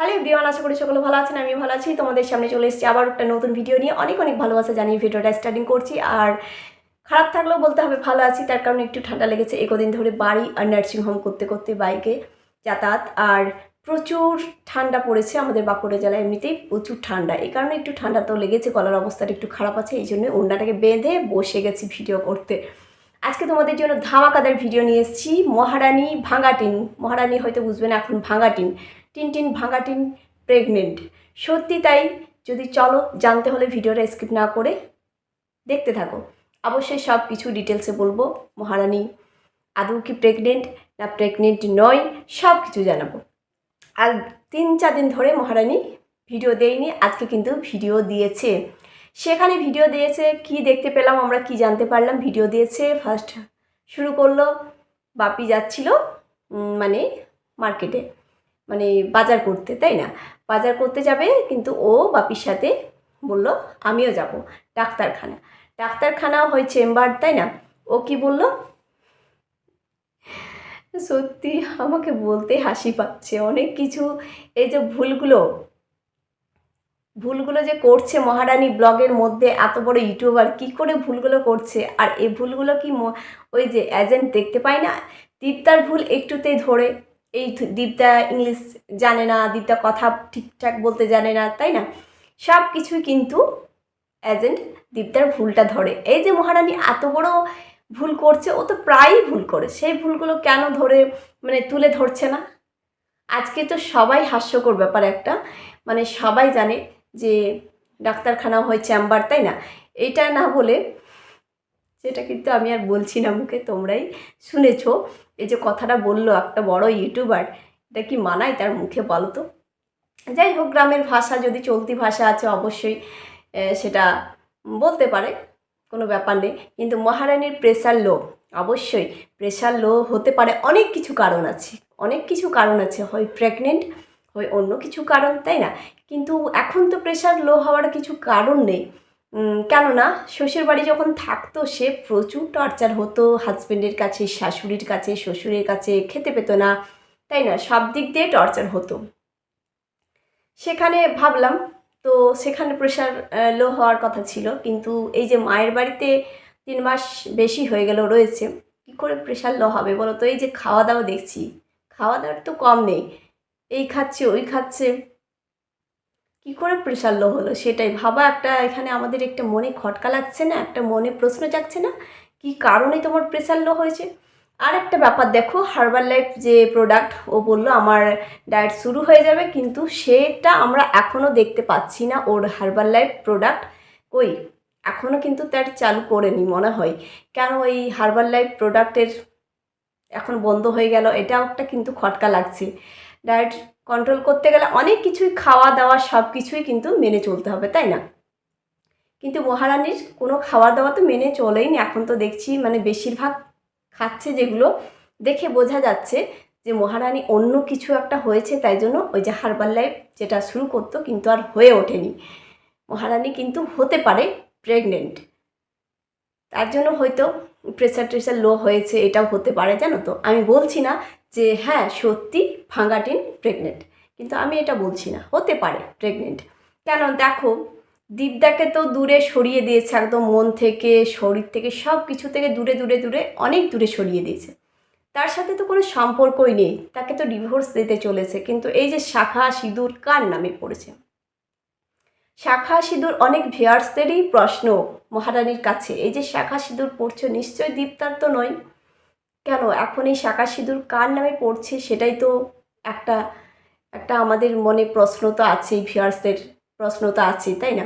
Hello বিমান আশা করি সকলে ভালো আছেন আমি ভালো আছি। তোমাদের সামনে চলে এসেছি আবার একটা নতুন ভিডিও নিয়ে। অনেক অনেক ভালোবাসা জানিয়ে ভিডিওটা স্টার্টিং করছি। আর খারাপ থাকলেও বলতে হবে ভালো আছি, তার কারণে একটু ঠান্ডা লেগেছে। একদিন ধরে বাড়ি আর নার্সিং হোম করতে করতে বাইকে যাতায়াত। আর প্রচুর ঠান্ডা পড়েছে আমাদের বাঁকুড়া জেলায় এমনিতেই প্রচুর ঠান্ডা। এই কারণে একটু ঠান্ডা তো লেগেছে, গলার অবস্থাটা একটু খারাপ আছে, এই জন্য ওড়নাটাকে বেঁধে বসে গেছি ভিডিও করতে। আজকে তোমাদের জন্য ধামাকাদার ভিডিও নিয়ে এসেছি, মহারানী ভাঙাটিন। মহারানী হয়তো বুঝবে না এখন ভাঙাটিন। টিন টিন ভাঙাটিন প্রেগনেন্ট সত্যি তাই, যদি চলো, জানতে হলে ভিডিওটা স্কিপ না করে দেখতে থাকো। অবশ্যই সব কিছু ডিটেলসে বলব। মহারানী, আদৌ কি প্রেগনেন্ট না প্রেগনেন্ট নয়, সব কিছু জানাব। আর তিন চার দিন ধরে মহারানী ভিডিও দেয়নি, আজকে কিন্তু ভিডিও দিয়েছে। সেখানে ভিডিও দিয়েছে, কি দেখতে পেলাম আমরা, কি জানতে পারলাম, ভিডিও দিয়েছে। ফার্স্ট শুরু করল, বাপি যাচ্ছিল মানে মার্কেটে মানে বাজার করতে, তাই না? বাজার করতে যাবে, কিন্তু ও বাপির সাথে বলল, আমিও যাব। ডাক্তারখানা। ডাক্তারখানাও হয় চেম্বার, তাই না? ও কি বলল? সত্যি আমাকে বলতে হাসি পাচ্ছে, অনেক কিছু। এই যে ভুলগুলো ভুলগুলো যে করছে মহারানী ব্লগের মধ্যে, এত বড় ইউটিউবার কি করে ভুলগুলো করছে? আর এই ভুলগুলো কি ওই যে এজেন্ট দেখতে পায় না? দীপ্তার ভুল একটুতেই ধরে। এই দীপ্তা ইংলিশ জানে না দীপ্তা কথা ঠিকঠাক বলতে জানে না, তাই না? সব কিছুই কিন্তু এজেন্ট দীপ্তার ভুলটা ধরে। এই যে মহারানী এত বড় ভুল করছে, ও তো প্রায়ই ভুল করে। সেই ভুলগুলো কেন ধরে মানে তুলে ধরছে না? আজকে তো সবাই হাস্যকর ব্যাপার একটা। মানে সবাই জানে যে ডাক্তারখানা হয়, চেম্বার, তাই না? এটা না বলে সেটা কিন্তু আমি আর বলছি না মুখে, তোমরাই শুনেছ। এই যে কথাটা বলল একটা বড় ইউটিউবার, এটা কি মানায় তার মুখে বলো তো? যাই হোক, গ্রামের ভাষা, যদি চলতি ভাষা আছে অবশ্যই সেটা বলতে পারে, কোনো ব্যাপার নেই। কিন্তু মহারানীর প্রেশার লো অবশ্যই প্রেশার লো হতে পারে অনেক কিছু কারণ আছে, অনেক কিছু কারণ আছে। হয় প্রেগনেন্ট হয় অন্য কিছু কারণ, তাই না? কিন্তু এখন তো প্রেশার লো হওয়ার কিছু কারণ নেই। কেননা শ্বশুর বাড়ি যখন থাকতো, সে প্রচুর টর্চার হতো। হাজব্যান্ডের কাছে, শাশুড়ির কাছে, শ্বশুরের কাছে খেতে পেতো না। তাই না? সব দিক দিয়ে টর্চার হতো। সেখানে ভাবলাম, তো সেখানে প্রেশার লো হওয়ার কথা ছিল। কিন্তু এই যে মায়ের বাড়িতে তিন মাস বেশি হয়ে গেল, রয়েছে। কী করে প্রেশার লো হবে বলো তো? এই যে খাওয়া দাওয়া দেখছি। খাওয়া দাওয়ার তো কম নেই। এই খাচ্ছে, ওই খাচ্ছে। কি করে প্রেশার লো হলো সেটাই? ভাবা একটা এখানে আমাদের একটা মনে খটকা লাগছে না, একটা মনে প্রশ্ন জাগছে না, কি কারণে তোমার প্রেশার লো হয়েছে? আর একটা ব্যাপার দেখো হার্বাল লাইফ যে প্রোডাক্ট ও বলল আমার ডায়েট শুরু হয়ে যাবে, কিন্তু সেটা আমরা এখনও দেখতে পাচ্ছি না, ওর হার্বাল লাইফ প্রোডাক্ট কই? এখনও কিন্তু তার চালু করেনি মনে হয়। কেন এই হার্বাল লাইফ প্রোডাক্টের এখন বন্ধ হয়ে গেল? এটাও একটা কিন্তু খটকা লাগছে। ডায়েট কন্ট্রোল করতে গেলে অনেক কিছুই খাওয়া দাওয়া সব কিছুই কিন্তু মেনে চলতে হবে, তাই না? কিন্তু মহারানীর কোনো খাওয়া দাওয়া তো মেনে চলেই না এখন তো দেখছি মানে বেশিরভাগ খাচ্ছে যেগুলো। দেখে বোঝা যাচ্ছে যে মহারানী অন্য কিছু একটা হয়েছে, তাই জন্য ওই যে হার্বাল লাইফ যেটা শুরু করতো কিন্তু আর হয়ে ওঠেনি। মহারানী কিন্তু হতে পারে প্রেগনেন্ট তার জন্য হয়তো প্রেশার ট্রেশার লো হয়েছে, এটাও হতে পারে, জানো তো? আমি বলছি না যে হ্যাঁ সত্যি ফাঙ্গাটিন প্রেগনেন্ট কিন্তু আমি এটা বলছি না, হতে পারে প্রেগনেন্ট কেন? দেখো দীপদাকে তো দূরে সরিয়ে দিয়েছে একদম মন থেকে, শরীর থেকে সব কিছু থেকে দূরে দূরে দূরে, অনেক দূরে সরিয়ে দিয়েছে। তার সাথে তো কোনো সম্পর্কই নেই, তাকে তো ডিভোর্স দিতে চলেছে। কিন্তু এই যে শাখা সিঁদুর কার নামে পড়েছে? শাখা সিঁদুর অনেক ভিয়ার্সদেরই প্রশ্ন মহারানীর কাছে, এই যে শাখা সিঁদুর পড়ছে নিশ্চয় দীপ্তার তো নয়। কেন? এখন এই শাখা সিঁদুর কার নামে পড়ছে সেটাই তো একটা একটা আমাদের মনে প্রশ্ন তো আছেই ভিয়ার্সদের প্রশ্ন তো আছেই, তাই না?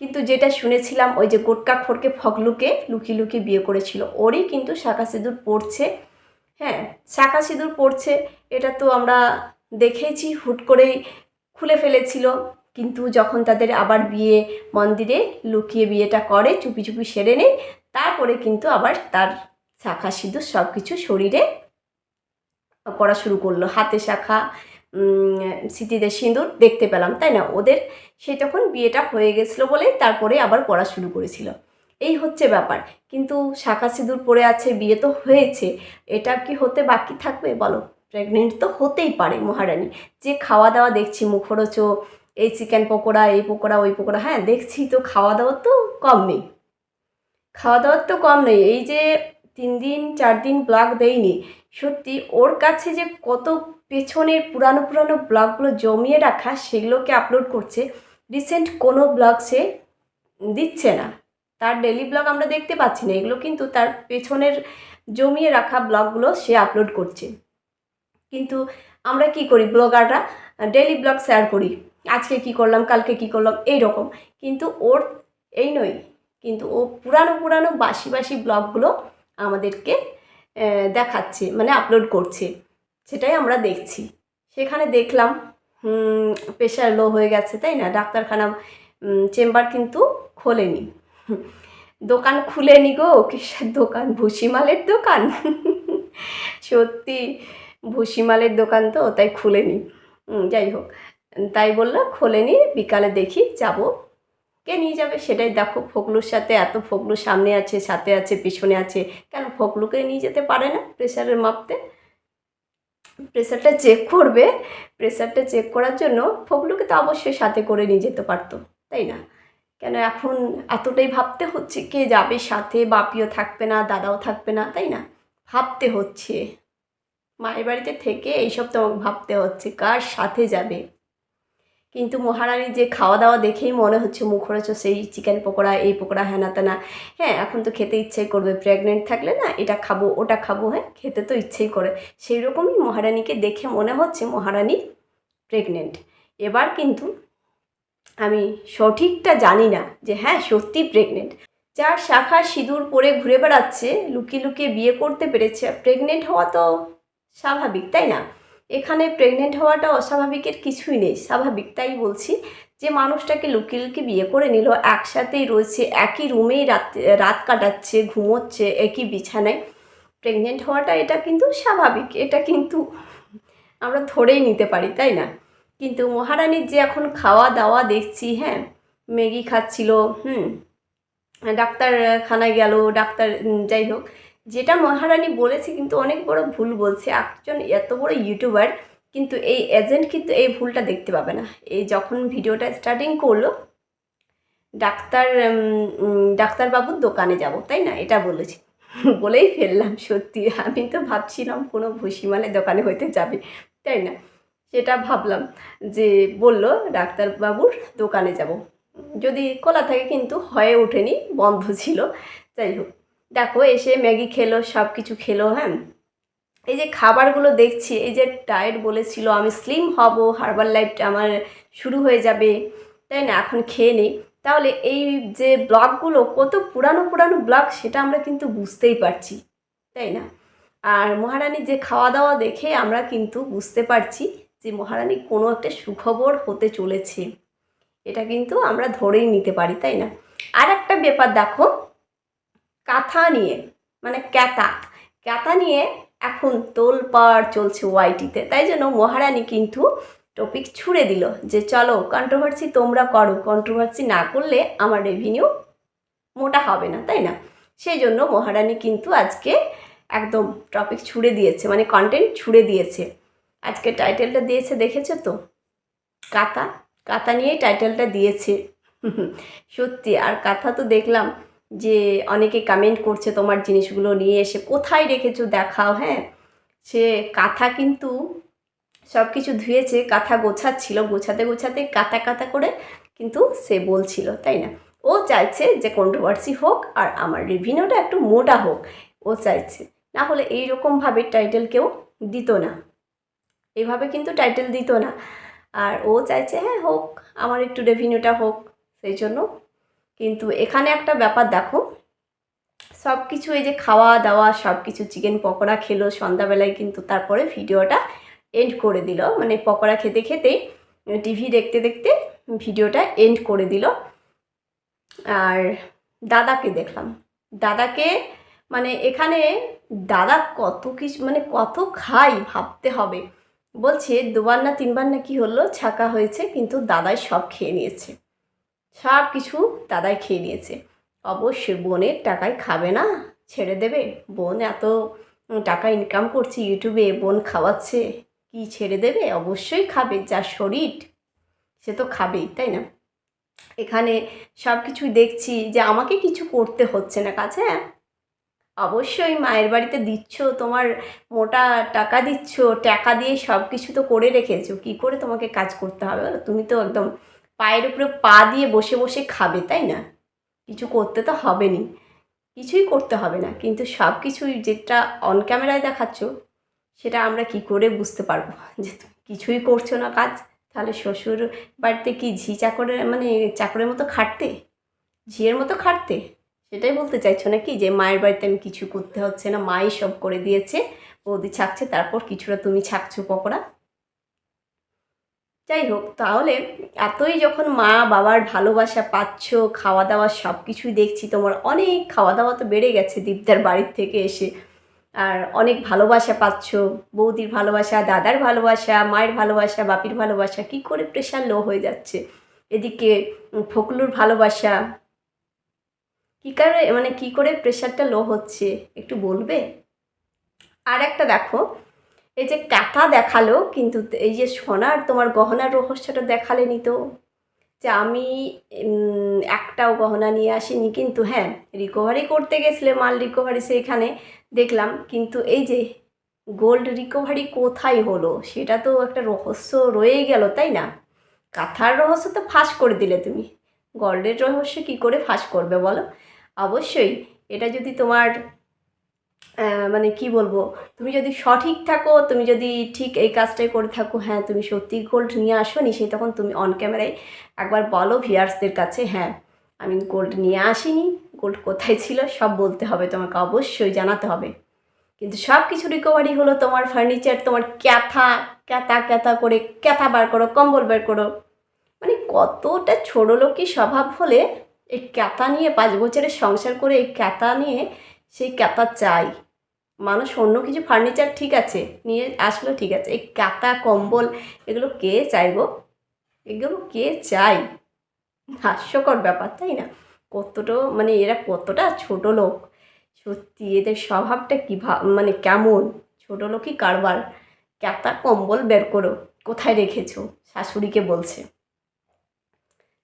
কিন্তু যেটা শুনেছিলাম, ওই যে গোটকা খড়কে ফগলুকে লুকিয়ে লুকিয়ে বিয়ে করেছিল, ওরই কিন্তু শাখা সিঁদুর পড়ছে। হ্যাঁ শাখা সিঁদুর পড়ছে, এটা তো আমরা দেখেছি হুট করেই খুলে ফেলেছিল। কিন্তু যখন তাদের আবার বিয়ে মন্দিরে লুকিয়ে বিয়েটা করে, চুপি চুপি সেরে নেয়, তারপরে কিন্তু আবার তার শাখা সিঁদুর সব কিছু শরীরে পড়া শুরু করল। হাতে শাখা স্মৃতিদের সিঁদুর দেখতে পেলাম, তাই না? ওদের সে তখন বিয়েটা হয়ে গেছিল বলেই তারপরে আবার পড়া শুরু করেছিল। এই হচ্ছে ব্যাপার। কিন্তু শাখা সিঁদুর পড়ে আছে, বিয়ে তো হয়েছে। এটা কি হতে বাকি থাকবে বলো? প্রেগনেন্ট তো হতেই পারে মহারানী। যে খাওয়া দাওয়া দেখছি, মুখরোচো, এই চিকেন পকোড়া, এই পকোড়া, ওই পকোড়া হ্যাঁ দেখছি তো খাওয়া দাওয়ার তো কম নেই। খাওয়া দাওয়ার তো কম নেই। এই যে তিন দিন চার দিন ব্লগ দেয়নি সত্যি, ওর কাছে যে কত পেছনের পুরানো পুরানো ব্লগগুলো জমিয়ে রাখা, সেগুলোকে আপলোড করছে রিসেন্ট কোনো ব্লগ সে দিচ্ছে না। তার ডেলি ব্লগ আমরা দেখতে পাচ্ছি না, এগুলো কিন্তু তার পেছনের জমিয়ে রাখা ব্লগগুলো সে আপলোড করছে। কিন্তু আমরা কি করি ব্লগাররা ডেলি ব্লগ শেয়ার করি। আজকে কি করলাম, কালকে কি করলাম এই রকম কিন্তু ওর এই নয়, কিন্তু ও পুরানো পুরানো বাসি বাসি ব্লগগুলো আমাদেরকে দেখাচ্ছে মানে আপলোড করছে। সেটাই আমরা দেখছি। সেখানে দেখলাম প্রেশার লো হয়ে গেছে, তাই না? ডাক্তারখানা চেম্বার কিন্তু খোলেনি। দোকান খুলেনি গো, কিসের দোকান? ভুসিমালের দোকান? সত্যি, ভুসিমালের দোকান তো, তাই খুলেনি। যাই হোক, তাই বলল, খোলেনি, বিকালে দেখি, যাব। কে নিয়ে যাবে? সেটাই দেখো। ফকলুর সাথে এত ফগলু সামনে আছে, সাথে আছে, পিছনে আছে। কেন ফকলুকে নিয়ে যেতে পারে না প্রেশারের মাপতে? প্রেশারটা চেক করবে। প্রেশারটা চেক করার জন্য ফকলুকে তো অবশ্যই সাথে করে নিয়ে যেতে পারতো, তাই না? কেন এখন এতটাই ভাবতে হচ্ছে কে যাবে সাথে? বাপিও থাকবে না, দাদাও থাকবে না, তাই না? ভাবতে হচ্ছে। মায়ের বাড়িতে থেকে এইসব তো আমাকে ভাবতে হচ্ছে। কার সাথে যাবে? কিন্তু মহারানীর যে খাওয়া দাওয়া দেখেই মনে হচ্ছে মুখরোচ সেই চিকেন পকোড়া, এই পকোড়া হ্যানা তেনা। হ্যাঁ এখন তো খেতে ইচ্ছেই করবে। প্রেগনেন্ট থাকলে না, এটা খাব, ওটা খাব হ্যাঁ খেতে তো ইচ্ছেই করে। সেই রকমই মহারানীকে দেখে মনে হচ্ছে মহারানী প্রেগনেন্ট এবার কিন্তু আমি সঠিকটা জানি না যে হ্যাঁ সত্যি প্রেগনেন্ট যার শাখা সিঁদুর পরে ঘুরে বেড়াচ্ছে, লুকিয়ে লুকিয়ে বিয়ে করতে পেরেছে প্রেগনেন্ট হওয়া তো স্বাভাবিক, তাই না? এখানে প্রেগনেন্ট হওয়াটা অস্বাভাবিকের কিছুই নেই, স্বাভাবিক, তাই বলছি। যে মানুষটাকে লুকিয়ে লুকিয়ে বিয়ে করে নিল, একসাথেই রয়েছে, একই রুমেই রাত রাত কাটাচ্ছে, ঘুমোচ্ছে, একই বিছানায়। প্রেগনেন্ট হওয়াটা এটা কিন্তু স্বাভাবিক, এটা কিন্তু আমরা ধরেই নিতে পারি, তাই না? কিন্তু মহারানীর যে এখন খাওয়া দাওয়া দেখছি হ্যাঁ ম্যাগি খাচ্ছিল, হুম, ডাক্তারখানায় গেল, ডাক্তার যাই হোক যেটা মহারানী বলেছে কিন্তু অনেক বড় ভুল বলছে। একজন এত বড় ইউটিউবার কিন্তু এই এজেন্ট কিন্তু এই ভুলটা দেখতে পাবে না। এই যখন ভিডিওটা স্টার্টিং করল, ডাক্তার ডাক্তারবাবুর দোকানে যাব, তাই না? এটা বলেছি। বলেই ফেললাম, সত্যি। আমি তো ভাবছিলাম কোনো ভুসিমালের দোকানে হইতে যাবে, তাই না? সেটা ভাবলাম যে বলল, ডাক্তারবাবুর দোকানে যাব। যদি খোলা থাকে কিন্তু হয়ে ওঠেনি, বন্ধ ছিল। যাই হোক। দেখো, এসে ম্যাগি খেলো সব কিছু খেলো হ্যাঁ? এই যে খাবারগুলো দেখছি, এই যে ডায়েট বলেছিল, আমি স্লিম হব হার্বাল লাইফটা আমার শুরু হয়ে যাবে, তাই না? এখন খেয়ে নেই। তাহলে এই যে ব্লগগুলো, কত পুরানো পুরানো ব্লগ, সেটা আমরা কিন্তু বুঝতেই পারছি, তাই না? আর মহারানীর যে খাওয়া দাওয়া দেখে আমরা কিন্তু বুঝতে পারছি যে মহারানী কোনো একটা সুখবর হতে চলেছে। এটা কিন্তু আমরা ধরেই নিতে পারি, তাই না? আর একটা ব্যাপার দেখো কাঁথা নিয়ে মানে ক্যাতা। ক্যাতা নিয়ে এখন তোলপাড় চলছে ওয়াইটিতে। তাই জন্য মহারানী কিন্তু টপিক ছুড়ে দিল যে, চলো কন্ট্রোভার্সি তোমরা করো। কন্ট্রোভার্সি না করলে আমার রেভিনিউ মোটা হবে না। তাই না? সেই জন্য মহারানী কিন্তু আজকে একদম টপিক ছুড়ে দিয়েছে মানে কন্টেন্ট ছুড়ে দিয়েছে। আজকে টাইটেলটা দিয়েছে, দেখেছ তো? কাতা কাতা নিয়েই টাইটেলটা দিয়েছে। সত্যি, আর কাঁথা তো দেখলাম যে অনেকে কমেন্ট করছে তোমার জিনিসগুলো নিয়ে এসে, কোথায় রেখেছো? দেখাও। হ্যাঁ সে কাঁথা কিন্তু সব কিছু ধুয়েছে, কাঁথা গোছাচ্ছিল, গোছাতে গোছাতে কাঁথা কাঁথা করে কিন্তু সে বলছিল, তাই না? ও চাইছে যে কন্ট্রোভার্সি হোক আর আমার রিভিনিউটা একটু মোটা হোক, ও চাইছে। না হলে এইরকমভাবে টাইটেল কেউ দিত না। এইভাবে কিন্তু টাইটেল দিত না। আর ও চাইছে হ্যাঁ হোক, আমার একটু রেভিনিউটা হোক। সেই জন্য কিন্তু এখানে একটা ব্যাপার দেখো। সব কিছু এই যে খাওয়া দাওয়া সব কিছু চিকেন পকোড়া খেলো সন্ধ্যাবেলায় কিন্তু তারপরে ভিডিওটা এন্ড করে দিল। মানে পকোড়া খেতে খেতেই টিভি দেখতে দেখতে ভিডিওটা এন্ড করে দিল। আর দাদাকে দেখলাম। দাদাকে মানে এখানে দাদা কত কিছু মানে কত খাই ভাবতে হবে। বলছে, দুবার না তিনবার না কি হলো? ছাকা হয়েছে, কিন্তু দাদাই সব খেয়ে নিয়েছে। সব কিছু দাদাই খেয়ে নিয়েছে। অবশ্যই বোনের টাকায় খাবে না, ছেড়ে দেবে। বোন এত টাকা ইনকাম করছে ইউটিউবে বোন খাওয়াচ্ছে, কি ছেড়ে দেবে? অবশ্যই খাবে যার শরীর, সে তো খাবেই, তাই না? এখানে সব কিছুই দেখছি যে আমাকে কিছু করতে হচ্ছে না, কাছে হ্যাঁ? অবশ্যই মায়ের বাড়িতে দিচ্ছ, তোমার মোটা টাকা দিচ্ছ, টাকা দিয়ে সব কিছু তো করে রেখেছো, কি করে তোমাকে কাজ করতে হবে তুমি তো একদম পায়ের উপরে পা দিয়ে বসে বসে খাবে, তাই না? কিছু করতে তো হবে নি কিছুই করতে হবে না, কিন্তু সব কিছুই যেটা অন ক্যামেরায় দেখাচ্ছ, সেটা আমরা কি করে বুঝতে পারব? যে কিছুই করছ না কাজ, তাহলে শ্বশুর বাড়িতে কি ঝি চাকরের মানে চাকরের মতো খাটতে? ঝিয়ের মতো খাটতে? সেটাই বলতে চাইছো নাকি? যে মায়ের বাড়িতে আমি কিছু করতে হচ্ছে না, মাই সব করে দিয়েছে, বৌদি ছাকছে, তারপর কিছুটা তুমি ছাকছো পকোড়া? যাই হোক তাহলে এতই যখন মা বাবার ভালোবাসা পাচ্ছ খাওয়া দাওয়া সব কিছুই দেখছি, তোমার অনেক খাওয়া দাওয়া তো বেড়ে গেছে দীপদার বাড়ির থেকে এসে। আর অনেক ভালোবাসা পাচ্ছ, বৌদির ভালোবাসা, দাদার ভালোবাসা, মায়ের ভালোবাসা, বাপির ভালোবাসা, কি করে প্রেশার লো হয়ে যাচ্ছে? এদিকে ফকলুর ভালোবাসা, কী করে মানে কি করে প্রেশারটা লো হচ্ছে, একটু বলবে? আর একটা দেখো এই যে কাঁথা দেখাল, কিন্তু এই যে সোনার তোমার গহনার রহস্যটা দেখালেনি তো? যে আমি একটাও গহনা নিয়ে আসিনি, কিন্তু হ্যাঁ রিকভারি করতে গেছিলে, মাল রিকভারি সেইখানে দেখলাম, কিন্তু এই যে গোল্ড রিকভারি কোথায় হলো? সেটা তো একটা রহস্য রয়েই গেল, তাই না? কাঁথার রহস্য তো ফাঁস করে দিলে তুমি। গোল্ডের রহস্য কি করে ফাঁস করবে বলো? অবশ্যই, এটা যদি তোমার মানে কি বলব, তুমি যদি সঠিক থাকো, তুমি যদি ঠিক এই কাজটাই করে থাকো হ্যাঁ তুমি সত্যি গোল্ড নিয়ে আসো নি সেই তখন তুমি অন ক্যামেরায় একবার বলো ভিয়ার্সদের কাছে হ্যাঁ আমি গোল্ড নিয়ে আসিনি গোল্ড কোথায় ছিল, সব বলতে হবে তোমাকে, অবশ্যই জানাতে হবে। কিন্তু সব কিছু রিকভারি হলো তোমার ফার্নিচার তোমার ক্যাথা ক্যাথা ক্যাথা করে, ক্যাথা বার করো, কম্বল বের করো। মানে কতটা ছোটো লোকই স্বভাব হলে এই ক্যাথা নিয়ে পাঁচ বছরের সংসার করে এই ক্যাথা নিয়ে সেই ক্যাথা চাই। মানুষ অন্য কিছু ফার্নিচার ঠিক আছে, নিয়ে আসলো ঠিক আছে। এই কাতা কম্বল, এগুলো কে চাইব এগুলো কে চাই হাস্যকর ব্যাপার, তাই না? কতটা মানে এরা কতটা ছোট লোক? সত্যি এদের স্বভাবটা কী মানে কেমন? ছোট লোকই কারবার। ক্যাতা, কম্বল বের করো। কোথায় রেখেছো? শাশুড়িকে বলছে।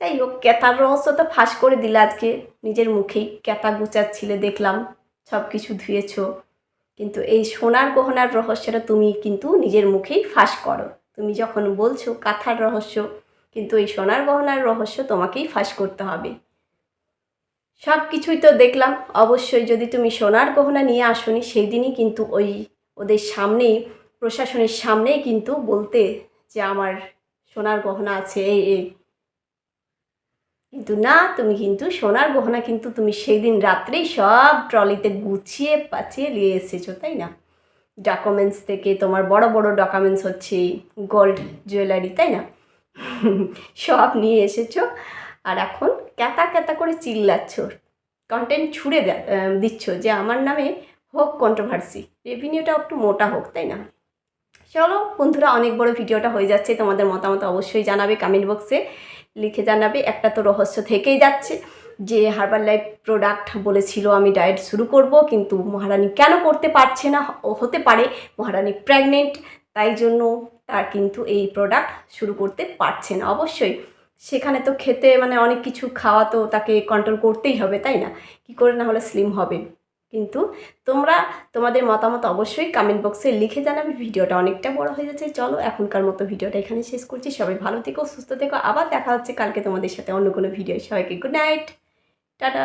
যাই হোক, ক্যাতার রহস্য তো ফাঁস করে দিলে আজকে। নিজের মুখেই ক্যাতা গুচাচ্ছিলে, দেখলাম। সব কিছু ধুয়েছো। কিন্তু এই সোনার গহনার রহস্যটা তুমি কিন্তু নিজের মুখেই ফাঁস করো। তুমি যখন বলছো কাঁথার রহস্য, কিন্তু এই সোনার গহনার রহস্য তোমাকেই ফাঁস করতে হবে। সব কিছুই তো দেখলাম। অবশ্যই যদি তুমি সোনার গহনা নিয়ে আসনি সেই দিনই কিন্তু ওই ওদের সামনেই, প্রশাসনের সামনেই কিন্তু বলতে যে আমার সোনার গহনা আছে, এই এই। কিন্তু না, তুমি কিন্তু সোনার গহনা কিন্তু তুমি সেই দিন রাত্রেই সব ট্রলিতে গুছিয়ে পাচিয়ে নিয়ে এসেছ, তাই না? ডকুমেন্টস থেকে তোমার বড় বড় ডকুমেন্টস হচ্ছে গোল্ড জুয়েলারি তাই না? সব নিয়ে এসেছ আর এখন ক্যাতা ক্যাতা করে চিল্লাচ্ছ কন্টেন্ট ছুড়ে দিচ্ছ যে আমার নামে হোক কন্ট্রোভার্সি রেভিনিউটা একটু মোটা হোক, তাই না? চলো বন্ধুরা, অনেক বড় ভিডিওটা হয়ে যাচ্ছে, তোমাদের মতামত অবশ্যই জানাবে কমেন্ট বক্সে লিখে জানাবে। একটা তো রহস্য থেকেই যাচ্ছে যে হার্বাল লাইফ প্রোডাক্ট বলেছিল, আমি ডায়েট শুরু করব। কিন্তু মহারানী কেন করতে পারছে না? হতে পারে, মহারানী প্রেগনেন্ট, তাই জন্য তার কিন্তু এই প্রোডাক্ট শুরু করতে পারছে না। অবশ্যই সেখানে তো খেতে মানে অনেক কিছু খাওয়া তো তাকে কন্ট্রোল করতেই হবে, তাই না? কি করে না হলে স্লিম হবে? কিন্তু তোমরা তোমাদের মতামত অবশ্যই কমেন্ট বক্সে লিখে জানাবে। ভিডিওটা অনেকটা বড় হয়ে যাচ্ছে। চলো এখনকার মতো ভিডিওটা এখানে শেষ করছি। সবাই ভালো থেকো, সুস্থ থেকো। আবার দেখা হচ্ছে কালকে তোমাদের সাথে অন্য কোনো ভিডিও সবাইকে গুড নাইট টাটা।